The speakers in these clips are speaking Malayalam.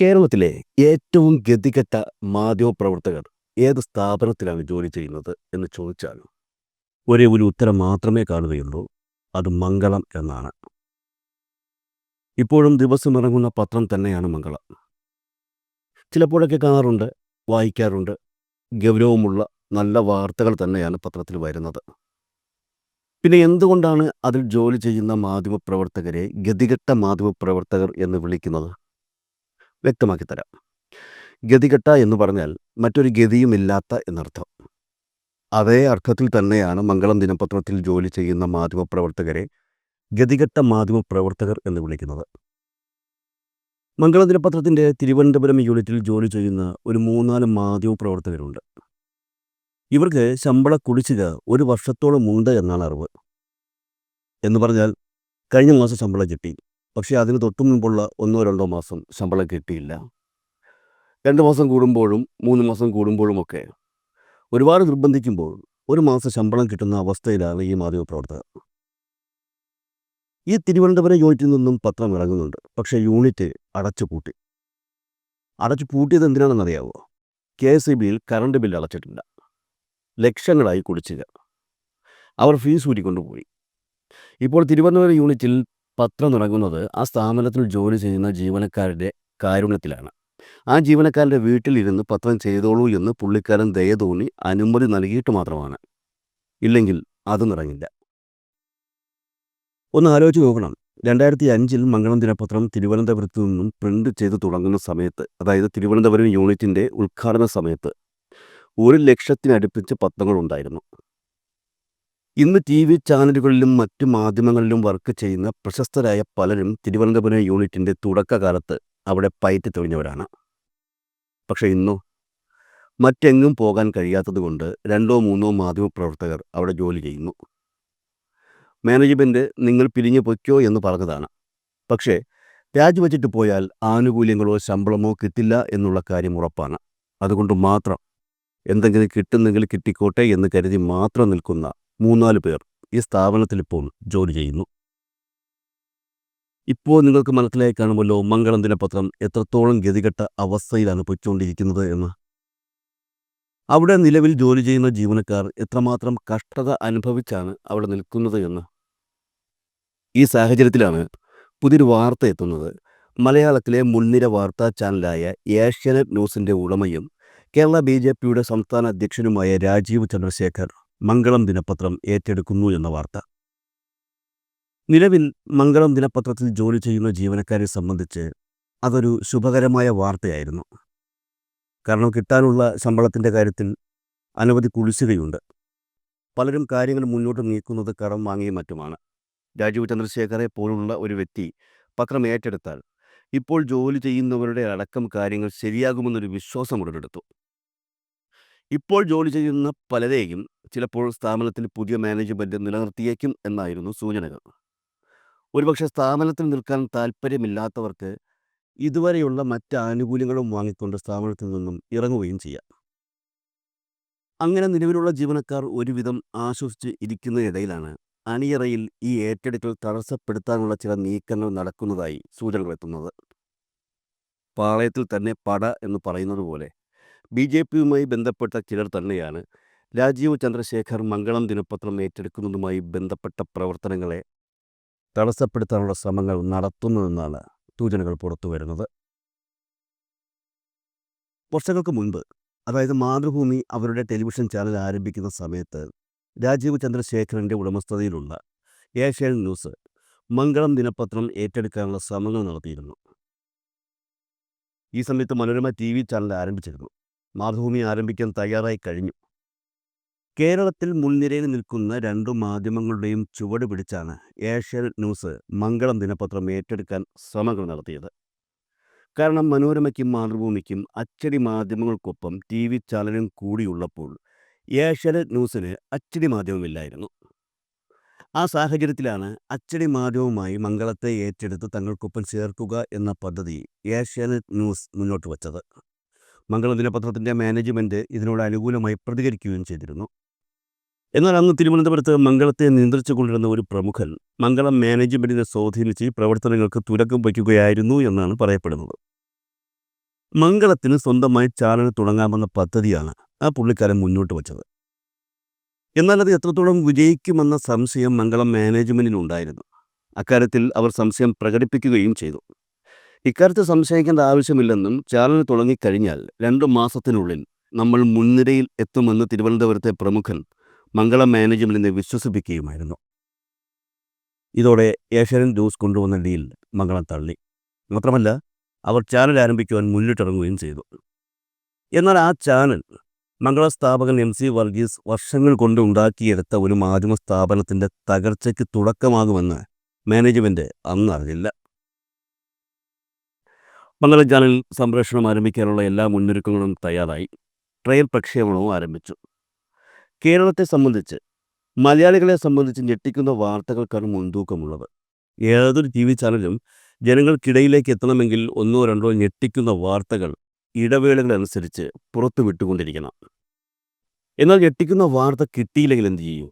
കേരളത്തിലെ ഏറ്റവും ഗതികെട്ട മാധ്യമപ്രവർത്തകർ ഏത് സ്ഥാപനത്തിലാണ് ജോലി ചെയ്യുന്നത് എന്ന് ചോദിച്ചാൽ ഒരേ ഒരു ഉത്തരം മാത്രമേ കാണുകയുള്ളൂ. അത് മംഗളം എന്നാണ്. ഇപ്പോഴും ദിവസം ഇറങ്ങുന്ന പത്രം തന്നെയാണ് മംഗളം. ചിലപ്പോഴൊക്കെ കാണാറുണ്ട് വായിക്കാറുണ്ട്. ഗൗരവമുള്ള നല്ല വാർത്തകൾ തന്നെയാണ് പത്രത്തിൽ വരുന്നത്. പിന്നെ എന്തുകൊണ്ടാണ് അതിൽ ജോലി ചെയ്യുന്ന മാധ്യമപ്രവർത്തകരെ ഗതികെട്ട മാധ്യമപ്രവർത്തകർ എന്ന് വിളിക്കുന്നത്? വ്യക്തമാക്കി തരാം. ഗതികെട്ട എന്ന് പറഞ്ഞാൽ മറ്റൊരു ഗതിയുമില്ലാത്ത എന്നർത്ഥം. അതേ അർത്ഥത്തിൽ തന്നെയാണ് മംഗളം ദിനപത്രത്തിൽ ജോലി ചെയ്യുന്ന മാധ്യമപ്രവർത്തകരെ ഗതികെട്ട മാധ്യമപ്രവർത്തകർ എന്ന് വിളിക്കുന്നത്. മംഗളം ദിനപത്രത്തിന്റെ തിരുവനന്തപുരം യൂണിറ്റിൽ ജോലി ചെയ്യുന്ന ഒരു മൂന്നാൽ മാധ്യമപ്രവർത്തകരുണ്ട്. ഇവർക്ക് ശമ്പള കുടിശ്ശിക ഒരു വർഷത്തോളം ഉണ്ട് എന്നാണ് അറിവ്. എന്ന് പറഞ്ഞാൽ കഴിഞ്ഞ മാസം ശമ്പളം കിട്ടി. പക്ഷേ അതിന് തൊട്ടു മുമ്പുള്ള ഒന്നോ രണ്ടോ മാസം ശമ്പളം കിട്ടിയില്ല. രണ്ട് മാസം കൂടുമ്പോഴും മൂന്ന് മാസം കൂടുമ്പോഴുമൊക്കെ ഒരുപാട് നിർബന്ധിക്കുമ്പോൾ ഒരു മാസം ശമ്പളം കിട്ടുന്ന അവസ്ഥയിലാണ് ഈ മാധ്യമപ്രവർത്തകർ ഈ തിരുവനന്തപുരം യൂണിറ്റിൽ നിന്നും പത്രം ഇറങ്ങുന്നുണ്ട്. പക്ഷേ യൂണിറ്റ് അടച്ചു പൂട്ടി. അടച്ചു പൂട്ടിയത് എന്തിനാണെന്നറിയാവോ കെ എസ് ഇ ബിയിൽ കറണ്ട് ബില്ല് അടച്ചിട്ടില്ല. ലക്ഷങ്ങളായി കുടിച്ചില്ല അവർ ഫീസ് ഊരിക്കൊണ്ടുപോയി. ഇപ്പോൾ തിരുവനന്തപുരം യൂണിറ്റിൽ പത്രം തുടങ്ങുന്നത് ആ സ്ഥാപനത്തിൽ ജോലി ചെയ്യുന്ന ജീവനക്കാരുടെ കാരുണ്യത്തിലാണ്. ആ ജീവനക്കാരന്റെ വീട്ടിലിരുന്ന് പത്രം ചെയ്തോളൂ എന്ന് പുള്ളിക്കാരൻ ദയ തോന്നി അനുമതി നൽകിയിട്ട് മാത്രമാണ്. ഇല്ലെങ്കിൽ അത് നിറങ്ങില്ല ഒന്ന് ആലോചിച്ച് നോക്കണം. രണ്ടായിരത്തി അഞ്ചിൽ മംഗളം ദിനപത്രം തിരുവനന്തപുരത്ത് നിന്നും പ്രിന്റ് ചെയ്ത് തുടങ്ങുന്ന സമയത്ത് അതായത് തിരുവനന്തപുരം യൂണിറ്റിന്റെ ഉദ്ഘാടന സമയത്ത് ഒരു ലക്ഷത്തിനടുപ്പിച്ച് പത്രങ്ങളുണ്ടായിരുന്നു. ഇന്ന് ടി വി ചാനലുകളിലും മറ്റു മാധ്യമങ്ങളിലും വർക്ക് ചെയ്യുന്ന പ്രശസ്തരായ പലരും തിരുവനന്തപുരം യൂണിറ്റിന്റെ തുടക്കകാലത്ത് അവിടെ പയറ്റി തെളിഞ്ഞവരാണ്. പക്ഷേ ഇന്നോ മറ്റെങ്ങും പോകാൻ കഴിയാത്തതുകൊണ്ട് രണ്ടോ മൂന്നോ മാധ്യമപ്രവർത്തകർ അവിടെ ജോലി ചെയ്യുന്നു. മാനേജ്മെന്റ് നിങ്ങൾ പിരിഞ്ഞു പൊയ്ക്കോ എന്ന് പറഞ്ഞതാണ്. പക്ഷേ രാജിവെച്ചിട്ട് പോയാൽ ആനുകൂല്യങ്ങളോ ശമ്പളമോ കിട്ടില്ല എന്നുള്ള കാര്യം ഉറപ്പാണ്. അതുകൊണ്ട് മാത്രം. എന്തെങ്കിലും കിട്ടുന്നെങ്കിൽ കിട്ടിക്കോട്ടെ എന്ന് കരുതി മാത്രം നിൽക്കുന്ന മൂന്നാൽ പേർ ഈ സ്ഥാപനത്തിൽ ഇപ്പോൾ ജോലി ചെയ്യുന്നു. ഇപ്പോൾ നിങ്ങൾക്ക് മനസ്സിലായി കാണുമല്ലോ മംഗളം ദിനപത്രം എത്രത്തോളം ഗതികെട്ട അവസ്ഥയിലാണ് പൊയ്ക്കൊണ്ടിരിക്കുന്നത് എന്ന്. അവിടെ നിലവിൽ ജോലി ചെയ്യുന്ന ജീവനക്കാർ എത്രമാത്രം കഷ്ടത അനുഭവിച്ചാണ് അവിടെ നിൽക്കുന്നത് എന്ന്. ഈ സാഹചര്യത്തിലാണ് പുതിയൊരു വാർത്ത എത്തുന്നത്. മലയാളത്തിലെ മുൻനിര വാർത്താ ചാനലായ ഏഷ്യാനെറ്റ് ന്യൂസിന്റെ ഉടമയും കേരള ബി ജെ പിയുടെ സംസ്ഥാന അധ്യക്ഷനുമായ രാജീവ് ചന്ദ്രശേഖർ. മംഗളം ദിനപത്രം ഏറ്റെടുക്കുന്നു എന്ന വാർത്ത. നിലവിൽ മംഗളം ദിനപത്രത്തിൽ ജോലി ചെയ്യുന്ന ജീവനക്കാരെ സംബന്ധിച്ച് അതൊരു ശുഭകരമായ വാർത്തയായിരുന്നു. കാരണം കിട്ടാനുള്ള ശമ്പളത്തിന്റെ കാര്യത്തിൽ അനവധി കുടിശ്ശികയുണ്ട് പലരും കാര്യങ്ങൾ മുന്നോട്ട് നീക്കുന്നത് കടം വാങ്ങിയും മറ്റുമാണ്. രാജീവ് ചന്ദ്രശേഖരെ പോലുള്ള ഒരു വ്യക്തി പത്രം ഏറ്റെടുത്താൽ ഇപ്പോൾ ജോലി ചെയ്യുന്നവരുടെ അടക്കം കാര്യങ്ങൾ ശരിയാകുമെന്നൊരു വിശ്വാസം ഉടലെടുത്തു. ഇപ്പോൾ ജോലി ചെയ്യുന്ന പലരെയും ചിലപ്പോൾ സ്ഥാപനത്തിൽ പുതിയ മാനേജ്മെന്റ് നിലനിർത്തിയേക്കും എന്നായിരുന്നു സൂചനകൾ. ഒരുപക്ഷെ സ്ഥാപനത്തിൽ നിൽക്കാൻ താല്പര്യമില്ലാത്തവർക്ക് ഇതുവരെയുള്ള മറ്റ് ആനുകൂല്യങ്ങളും വാങ്ങിക്കൊണ്ട് സ്ഥാപനത്തിൽ നിന്നും ഇറങ്ങുകയും ചെയ്യാം. അങ്ങനെ നിലവിലുള്ള ജീവനക്കാർ ഒരുവിധം ആശ്വസിച്ച് ഇരിക്കുന്നതിനിടയിലാണ് അണിയറയിൽ ഈ ഏറ്റെടുക്കൽ തടസ്സപ്പെടുത്താനുള്ള ചില നീക്കങ്ങൾ നടക്കുന്നതായി സൂചനകൾ എത്തുന്നത്. പാളയത്തിൽ തന്നെ പട എന്ന് പറയുന്നത് പോലെ ബി ജെ പിയുമായി ബന്ധപ്പെട്ട ചിലർ തന്നെയാണ് രാജീവ് ചന്ദ്രശേഖർ മംഗളം ദിനപത്രം ഏറ്റെടുക്കുന്നതുമായി ബന്ധപ്പെട്ട പ്രവർത്തനങ്ങളെ തടസ്സപ്പെടുത്താനുള്ള ശ്രമങ്ങൾ നടത്തുന്നതെന്നാണ് സൂചനകൾ പുറത്തു വരുന്നത്. വർഷങ്ങൾക്ക് മുൻപ് അതായത് മാതൃഭൂമി അവരുടെ ടെലിവിഷൻ ചാനൽ ആരംഭിക്കുന്ന സമയത്ത് രാജീവ് ചന്ദ്രശേഖരന്റെ ഉടമസ്ഥതയിലുള്ള ഏഷ്യൻ ന്യൂസ് മംഗളം ദിനപത്രം ഏറ്റെടുക്കാനുള്ള ശ്രമങ്ങൾ നടത്തിയിരുന്നു. ഈ സമയത്ത് മനോരമ ടി വി ചാനൽ ആരംഭിച്ചിരുന്നു. മാതൃഭൂമി ആരംഭിക്കാൻ തയ്യാറായി കഴിഞ്ഞു. കേരളത്തിൽ മുൻനിരയിൽ നിൽക്കുന്ന രണ്ടു മാധ്യമങ്ങളുടെയും ചുവട് പിടിച്ചാണ് ഏഷ്യൻ ന്യൂസ് മംഗളം ദിനപത്രം ഏറ്റെടുക്കാൻ ശ്രമങ്ങൾ നടത്തിയത്. കാരണം മനോരമയ്ക്കും മാതൃഭൂമിക്കും അച്ചടി മാധ്യമങ്ങൾക്കൊപ്പം ടി വി ചാനലും കൂടിയുള്ളപ്പോൾ ഏഷ്യാനെറ്റ് ന്യൂസിന് അച്ചടി മാധ്യമമില്ലായിരുന്നു. ആ സാഹചര്യത്തിലാണ് അച്ചടി മാധ്യമവുമായി മംഗളത്തെ ഏറ്റെടുത്ത് തങ്ങൾക്കൊപ്പം ചേർക്കുക എന്ന പദ്ധതി ഏഷ്യാനെറ്റ് ന്യൂസ് മുന്നോട്ട് വച്ചത്. മംഗളം ദിനപത്രത്തിന്റെ മാനേജ്മെന്റ് ഇതിനോട് അനുകൂലമായി പ്രതികരിക്കുകയും ചെയ്തിരുന്നു. എന്നാൽ അന്ന് തിരുവനന്തപുരത്ത് മംഗളത്തെ നിയന്ത്രിച്ചു കൊണ്ടിരുന്ന ഒരു പ്രമുഖൻ മംഗളം മാനേജ്മെന്റിനെ സ്വാധീനിച്ച് പ്രവർത്തനങ്ങൾക്ക് തുരക്കം വയ്ക്കുകയായിരുന്നു എന്നാണ് പറയപ്പെടുന്നത്. മംഗളത്തിന് സ്വന്തമായി ചാനൽ തുടങ്ങാമെന്ന പദ്ധതിയാണ് ആ പുള്ളിക്കാരൻ മുന്നോട്ട് വച്ചത്. എന്നാൽ അത് എത്രത്തോളം വിജയിക്കുമെന്ന സംശയം മംഗളം മാനേജ്മെന്റിനുണ്ടായിരുന്നു അക്കാര്യത്തിൽ അവർ സംശയം പ്രകടിപ്പിക്കുകയും ചെയ്തു. ഇക്കാര്യത്തിൽ സംശയിക്കേണ്ട ആവശ്യമില്ലെന്നും ചാനൽ തുടങ്ങിക്കഴിഞ്ഞാൽ രണ്ടു മാസത്തിനുള്ളിൽ നമ്മൾ മുൻനിരയിൽ എത്തുമെന്ന് തിരുവനന്തപുരത്തെ പ്രമുഖൻ മംഗളം മാനേജ്മെന്റിനെ വിശ്വസിപ്പിക്കുകയുമായിരുന്നു. ഇതോടെ ഏഷ്യൻ ന്യൂസ് കൊണ്ടുവന്ന ഡീൽ മംഗളം തള്ളി. മാത്രമല്ല അവർ ചാനൽ ആരംഭിക്കുവാൻ മുന്നിട്ടിറങ്ങുകയും ചെയ്തു. എന്നാൽ ആ ചാനൽ മംഗള സ്ഥാപകൻ എം സി വർഗീസ് വർഷങ്ങൾ കൊണ്ട് ഉണ്ടാക്കിയെടുത്ത ഒരു മാധ്യമ സ്ഥാപനത്തിന്റെ തകർച്ചയ്ക്ക് തുടക്കമാകുമെന്ന് മാനേജ്മെന്റ് അന്ന് അറിഞ്ഞില്ല. മംഗളം ചാനൽ സംപ്രേഷണം ആരംഭിക്കാനുള്ള എല്ലാ മുന്നൊരുക്കങ്ങളും തയ്യാറായി. ട്രയൽ പ്രക്ഷേപണവും ആരംഭിച്ചു. കേരളത്തെ സംബന്ധിച്ച് മലയാളികളെ സംബന്ധിച്ച് ഞെട്ടിക്കുന്ന വാർത്തകൾക്കാണ് മുൻതൂക്കമുള്ളത്. ഏതൊരു ടി വി ചാനലും ജനങ്ങൾക്കിടയിലേക്ക് എത്തണമെങ്കിൽ ഒന്നോ രണ്ടോ ഞെട്ടിക്കുന്ന വാർത്തകൾ ഇടവേളകളനുസരിച്ച് പുറത്തു വിട്ടുകൊണ്ടിരിക്കണം എന്നാൽ ഞെട്ടിക്കുന്ന വാർത്ത കിട്ടിയില്ലെങ്കിൽ എന്ത് ചെയ്യും?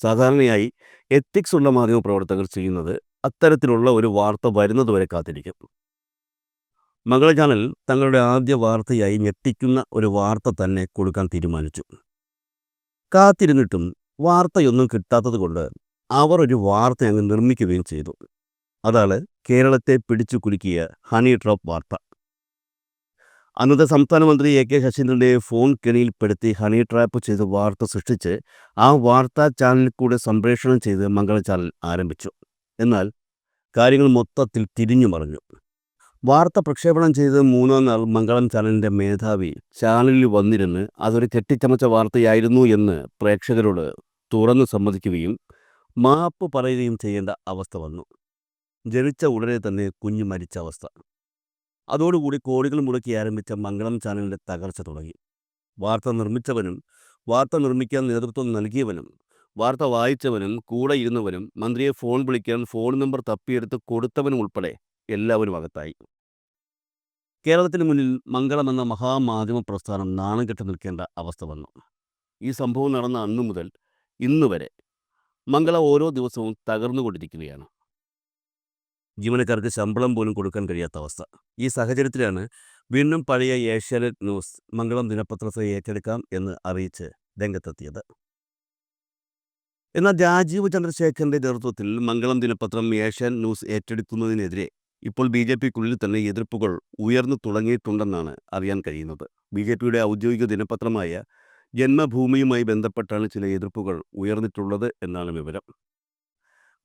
സാധാരണയായി എത്തിക്സ് ഉള്ള മാധ്യമ പ്രവർത്തകർ ചെയ്യുന്നത് അത്തരത്തിലുള്ള ഒരു വാർത്ത വരുന്നതുവരെ കാത്തിരിക്കും. മംഗള ചാനൽ തങ്ങളുടെ ആദ്യ വാർത്തയായി ഞെട്ടിക്കുന്ന ഒരു വാർത്ത തന്നെ കൊടുക്കാൻ തീരുമാനിച്ചു. കാത്തിരുന്നിട്ടും വാർത്തയൊന്നും കിട്ടാത്തതുകൊണ്ട് അവർ ഒരു വാർത്ത അങ്ങ് നിർമ്മിക്കുകയും ചെയ്തു. അതാണ് കേരളത്തെ പിടിച്ചു കുലുക്കിയ ഹണി ഡ്രോപ്പ് വാർത്ത. അന്നത്തെ സംസ്ഥാന മന്ത്രി എ കെ ശശീന്ദ്രന്റെ ഫോൺ കെണിയിൽപ്പെടുത്തി ഹണി ട്രാപ്പ് ചെയ്ത് വാർത്ത സൃഷ്ടിച്ച് ആ വാർത്താ ചാനലിൽ കൂടെ സംപ്രേഷണം ചെയ്ത് മംഗള ചാനൽ ആരംഭിച്ചു. എന്നാൽ കാര്യങ്ങൾ മൊത്തത്തിൽ തിരിഞ്ഞു മറിഞ്ഞു വാർത്ത പ്രക്ഷേപണം ചെയ്ത് മൂന്നാം നാൾ മംഗളം ചാനലിന്റെ മേധാവി ചാനലിൽ വന്നിരുന്ന് അതൊരു കെട്ടിച്ചമച്ച വാർത്തയായിരുന്നു എന്ന് പ്രേക്ഷകരോട് തുറന്നു സമ്മതിക്കുകയും മാപ്പ് പറയുകയും ചെയ്യേണ്ട അവസ്ഥ വന്നു. ജനിച്ച ഉടനെ തന്നെ കുഞ്ഞു മരിച്ച അവസ്ഥ. അതോടുകൂടി കോടികൾ മുടക്കി ആരംഭിച്ച മംഗളം ചാനലിന്റെ തകർച്ച തുടങ്ങി. വാർത്ത നിർമ്മിച്ചവനും വാർത്ത നിർമ്മിക്കാൻ നേതൃത്വം നൽകിയവനും വാർത്ത വായിച്ചവനും കൂടെ ഇരുന്നവനും മന്ത്രിയെ ഫോൺ വിളിക്കാൻ ഫോൺ നമ്പർ തപ്പിയെടുത്ത് കൊടുത്തവനും ഉൾപ്പെടെ എല്ലാവരും അകത്തായി. കേരളത്തിന് മുന്നിൽ മംഗളം എന്ന മഹാമാധ്യമ പ്രസ്ഥാനം നാണം കെട്ട് നിൽക്കേണ്ട അവസ്ഥ വന്നു. ഈ സംഭവം നടന്ന അന്നു മുതൽ ഇന്നു വരെ മംഗളം ഓരോ ദിവസവും തകർന്നുകൊണ്ടിരിക്കുകയാണ് ജീവനക്കാർക്ക് ശമ്പളം പോലും കൊടുക്കാൻ കഴിയാത്ത അവസ്ഥ. ഈ സാഹചര്യത്തിലാണ് വീണ്ടും പഴയ ഏഷ്യാനെറ്റ് ന്യൂസ് മംഗളം ദിനപത്രത്തെ ഏറ്റെടുക്കാം എന്ന് അറിയിച്ച് രംഗത്തെത്തിയത്. എന്നാൽ രാജീവ് ചന്ദ്രശേഖരന്റെ നേതൃത്വത്തിൽ മംഗളം ദിനപത്രം ഏഷ്യൻ ന്യൂസ് ഏറ്റെടുക്കുന്നതിനെതിരെ ഇപ്പോൾ ബി ജെ പിക്കുള്ളിൽ തന്നെ എതിർപ്പുകൾ ഉയർന്നു തുടങ്ങിയിട്ടുണ്ടെന്നാണ് അറിയാൻ കഴിയുന്നത്. ബി ജെ പിയുടെ ഔദ്യോഗിക ദിനപത്രമായ ജന്മഭൂമിയുമായി ബന്ധപ്പെട്ടാണ് ചില എതിർപ്പുകൾ ഉയർന്നിട്ടുള്ളത് എന്നാണ് വിവരം.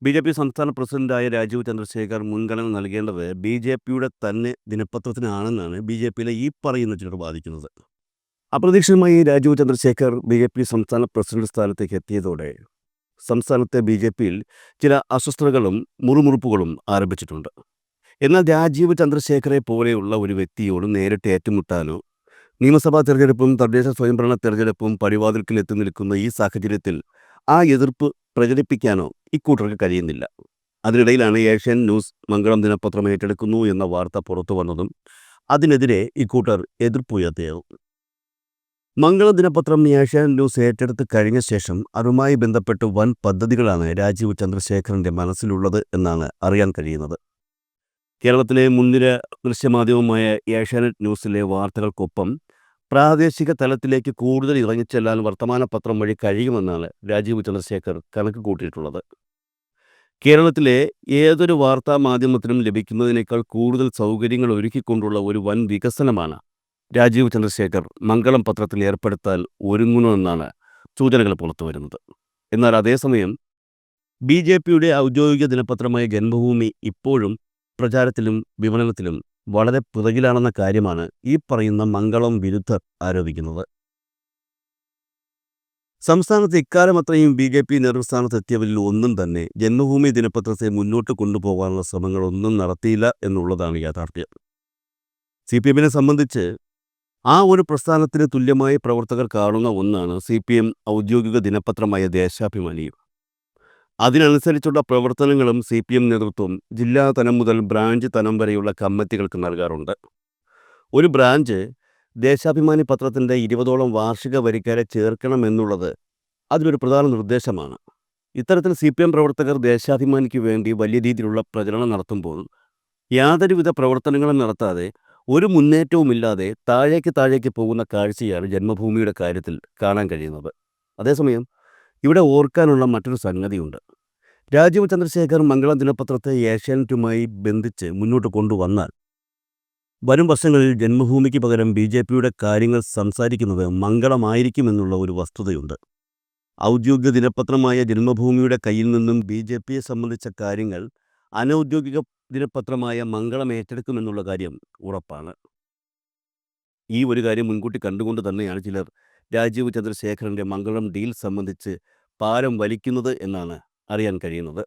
ബി ജെ പി സംസ്ഥാന പ്രസിഡന്റായ രാജീവ് ചന്ദ്രശേഖർ മുൻഗണന നൽകേണ്ടത് ബി ജെ പിയുടെ തന്നെ ദിനപത്രത്തിനാണെന്നാണ് ബി ജെ പിയിലെ ഈ പറയുന്ന ചിലർ വാദിക്കുന്നത്. അപ്രതീക്ഷിതമായി Rajeev Chandrasekhar B J P സംസ്ഥാന പ്രസിഡന്റ് സ്ഥാനത്തേക്ക് എത്തിയതോടെ സംസ്ഥാനത്തെ ബി ജെ പിയിൽ ചില അസ്വസ്ഥതകളും മുറുമുറുപ്പുകളും ആരംഭിച്ചിട്ടുണ്ട്. എന്നാൽ രാജീവ് ചന്ദ്രശേഖരെ പോലെയുള്ള ഒരു വ്യക്തിയോട് നേരിട്ട് ഏറ്റുമുട്ടാനോ? നിയമസഭാ തെരഞ്ഞെടുപ്പും തദ്ദേശ സ്വയംഭരണ തെരഞ്ഞെടുപ്പും പടിവാതിൽക്കിൽ എത്തി നിൽക്കുന്ന ഈ സാഹചര്യത്തിൽ ആ എതിർപ്പ് പ്രചരിപ്പിക്കാനോ ഇക്കൂട്ടർക്ക് കഴിയുന്നില്ല. അതിനിടയിലാണ് ഏഷ്യൻ ന്യൂസ് മംഗളം ദിനപത്രം ഏറ്റെടുക്കുന്നു എന്ന വാർത്ത പുറത്തു വന്നതും അതിനെതിരെ ഇക്കൂട്ടർ എതിർപ്പുയർത്തിയത് മംഗളം ദിനപത്രം ഏഷ്യൻ ന്യൂസ് ഏറ്റെടുത്ത് കഴിഞ്ഞ ശേഷം അതുമായി ബന്ധപ്പെട്ട് വൻ പദ്ധതികളാണ് രാജീവ് ചന്ദ്രശേഖരന്റെ മനസ്സിലുള്ളത് എന്നാണ് അറിയാൻ കഴിയുന്നത്. കേരളത്തിലെ മുൻനിര ദൃശ്യമാധ്യമമായ ഏഷ്യാനെറ്റ് ന്യൂസിലെ വാർത്തകൾക്കൊപ്പം പ്രാദേശിക തലത്തിലേക്ക് കൂടുതൽ ഇറങ്ങിച്ചെല്ലാൻ വർത്തമാന പത്രം വഴി കഴിയുമെന്നാണ് രാജീവ് ചന്ദ്രശേഖർ കണക്ക് കൂട്ടിയിട്ടുള്ളത്. കേരളത്തിലെ ഏതൊരു വാർത്താ മാധ്യമത്തിനും ലഭിക്കുന്നതിനേക്കാൾ കൂടുതൽ സൗകര്യങ്ങൾ ഒരുക്കിക്കൊണ്ടുള്ള ഒരു വൻ വികസനമാണ് രാജീവ് ചന്ദ്രശേഖർ മംഗളം പത്രത്തിൽ ഏർപ്പെടുത്താൻ ഒരുങ്ങുന്നുവെന്നാണ് സൂചനകൾ പുറത്തുവരുന്നത് എന്നാൽ അതേസമയം ബി ജെ പിയുടെ ഔദ്യോഗിക ദിനപത്രമായ ജന്മഭൂമി ഇപ്പോഴും പ്രചാരത്തിലും വിപണനത്തിലും വളരെ പിറകിലാണെന്ന കാര്യമാണ് ഈ പറയുന്ന മംഗളം വിരുദ്ധർ ആരോപിക്കുന്നത്. സംസ്ഥാനത്ത് ഇക്കാലം അത്രയും ബി ജെ പി നേതൃസ്ഥാനത്തെത്തിയവരിൽ ഒന്നും തന്നെ ജന്മഭൂമി ദിനപത്രത്തെ മുന്നോട്ട് കൊണ്ടുപോകാനുള്ള ശ്രമങ്ങളൊന്നും നടത്തിയില്ല എന്നുള്ളതാണ് യാഥാർത്ഥ്യം. സി പി എമ്മിനെ സംബന്ധിച്ച് ആ ഒരു പ്രസ്ഥാനത്തിന് തുല്യമായി പ്രവർത്തകർ കാണുന്ന ഒന്നാണ് സി പി എം ഔദ്യോഗിക ദിനപത്രമായ ദേശാഭിമാനിയും. അതിനനുസരിച്ചുള്ള പ്രവർത്തനങ്ങളും സി പി എം നേതൃത്വം ജില്ലാ തലം മുതൽ ബ്രാഞ്ച് തലം വരെയുള്ള കമ്മിറ്റികൾക്ക് നൽകാറുണ്ട്. ഒരു ബ്രാഞ്ച് ദേശാഭിമാനി പത്രത്തിന്റെ ഇരുപതോളം വാർഷിക വരിക്കാരെ ചേർക്കണമെന്നുള്ളത് അതിലൊരു പ്രധാന നിർദ്ദേശമാണ്. ഇത്തരത്തിൽ സി പി എം പ്രവർത്തകർ ദേശാഭിമാനിക്ക് വേണ്ടി വലിയ രീതിയിലുള്ള പ്രചരണം നടത്തുമ്പോൾ യാതൊരുവിധ പ്രവർത്തനങ്ങളും നടത്താതെ ഒരു മുന്നേറ്റവുമില്ലാതെ താഴേക്ക് താഴേക്ക് പോകുന്ന കാഴ്ചയാണ് ജന്മഭൂമിയുടെ കാര്യത്തിൽ കാണാൻ കഴിയുന്നത്. അതേസമയം ഇവിടെ ഓർക്കാനുള്ള മറ്റൊരു സംഗതിയുണ്ട്. രാജീവ് ചന്ദ്രശേഖർ മംഗളം ദിനപത്രത്തെ ഏഷ്യാനെറ്റുമായി ബന്ധിച്ച് മുന്നോട്ട് കൊണ്ടുവന്നാൽ വരും വർഷങ്ങളിൽ ജന്മഭൂമിക്ക് പകരം ബി ജെ പിയുടെ കാര്യങ്ങൾ സംസാരിക്കുന്നത് മംഗളമായിരിക്കുമെന്നുള്ള ഒരു വസ്തുതയുണ്ട്. ഔദ്യോഗിക ദിനപത്രമായ ജന്മഭൂമിയുടെ കയ്യിൽ നിന്നും ബി ജെ പിയെ സംബന്ധിച്ച കാര്യങ്ങൾ അനൗദ്യോഗിക ദിനപത്രമായ മംഗളം ഏറ്റെടുക്കുമെന്നുള്ള കാര്യം ഉറപ്പാണ്. ഈ ഒരു കാര്യം മുൻകൂട്ടി കണ്ടുകൊണ്ട് തന്നെയാണ് ചിലർ രാജീവ് ചന്ദ്രശേഖരന്റെ മംഗളം ഡീൽ സംബന്ധിച്ച് പാരം വലിക്കുന്നത് എന്നാണ് അറിയാൻ കഴിയുന്നത്.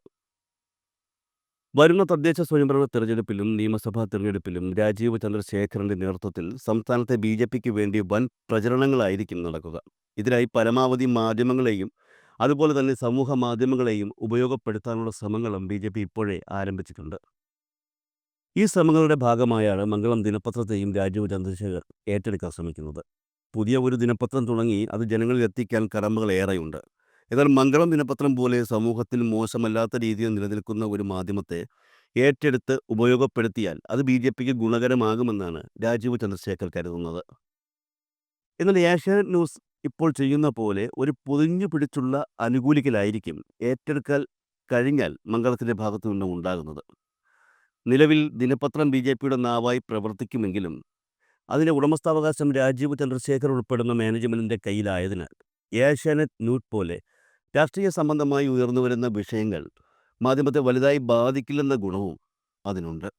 വരുന്ന തദ്ദേശ സ്വയംഭരണ തെരഞ്ഞെടുപ്പിലും നിയമസഭാ തെരഞ്ഞെടുപ്പിലും രാജീവ് ചന്ദ്രശേഖറിന്റെ നേതൃത്വത്തിൽ സംസ്ഥാനത്തെ ബി ജെ പിക്ക് വേണ്ടി വൻ പ്രചരണങ്ങളായിരിക്കും നടക്കുക. ഇതിനായി പരമാവധി മാധ്യമങ്ങളെയും അതുപോലെ തന്നെ സമൂഹ മാധ്യമങ്ങളെയും ഉപയോഗപ്പെടുത്താനുള്ള ശ്രമങ്ങളും ബി ജെ പി ഇപ്പോഴേ ആരംഭിച്ചിട്ടുണ്ട്. ഈ ശ്രമങ്ങളുടെ ഭാഗമായാണ് മംഗളം ദിനപത്രത്തെയും രാജീവ് ചന്ദ്രശേഖർ ഏറ്റെടുക്കാൻ ശ്രമിക്കുന്നത്. പുതിയ ഒരു ദിനപത്രം തുടങ്ങി അത് ജനങ്ങളിൽ എത്തിക്കാൻ കടമ്പകൾ ഏറെയുണ്ട്. എന്നാൽ മംഗളം ദിനപത്രം പോലെ സമൂഹത്തിൽ മോശമല്ലാത്ത രീതിയിൽ നിലനിൽക്കുന്ന ഒരു മാധ്യമത്തെ ഏറ്റെടുത്ത് ഉപയോഗപ്പെടുത്തിയാൽ അത് ബി ജെ പിക്ക് ഗുണകരമാകുമെന്നാണ് രാജീവ് ചന്ദ്രശേഖർ കരുതുന്നത്. എന്നാൽ ഏഷ്യാനെറ്റ് ന്യൂസ് ഇപ്പോൾ ചെയ്യുന്ന പോലെ ഒരു പൊതിഞ്ഞു പിടിച്ചുള്ള അനുകൂലിക്കലായിരിക്കും ഏറ്റെടുക്കൽ കഴിഞ്ഞാൽ മംഗളത്തിന്റെ ഭാഗത്തു നിന്നും ഉണ്ടാകുന്നത്. നിലവിൽ ദിനപത്രം ബി ജെ പിയുടെ നാവായി പ്രവർത്തിക്കുമെങ്കിലും അതിന്റെ ഉടമസ്ഥാവകാശം രാജീവ് ചന്ദ്രശേഖർ ഉൾപ്പെടുന്ന മാനേജ്മെന്റിന്റെ കയ്യിലായതിനാൽ ഏഷ്യാനെറ്റ് ന്യൂസ് പോലെ രാഷ്ട്രീയ സംബന്ധമായി ഉയർന്നു വരുന്ന വിഷയങ്ങൾ മാധ്യമത്തെ വലുതായി ബാധിക്കില്ലെന്ന ഗുണവും അതിനുണ്ട്.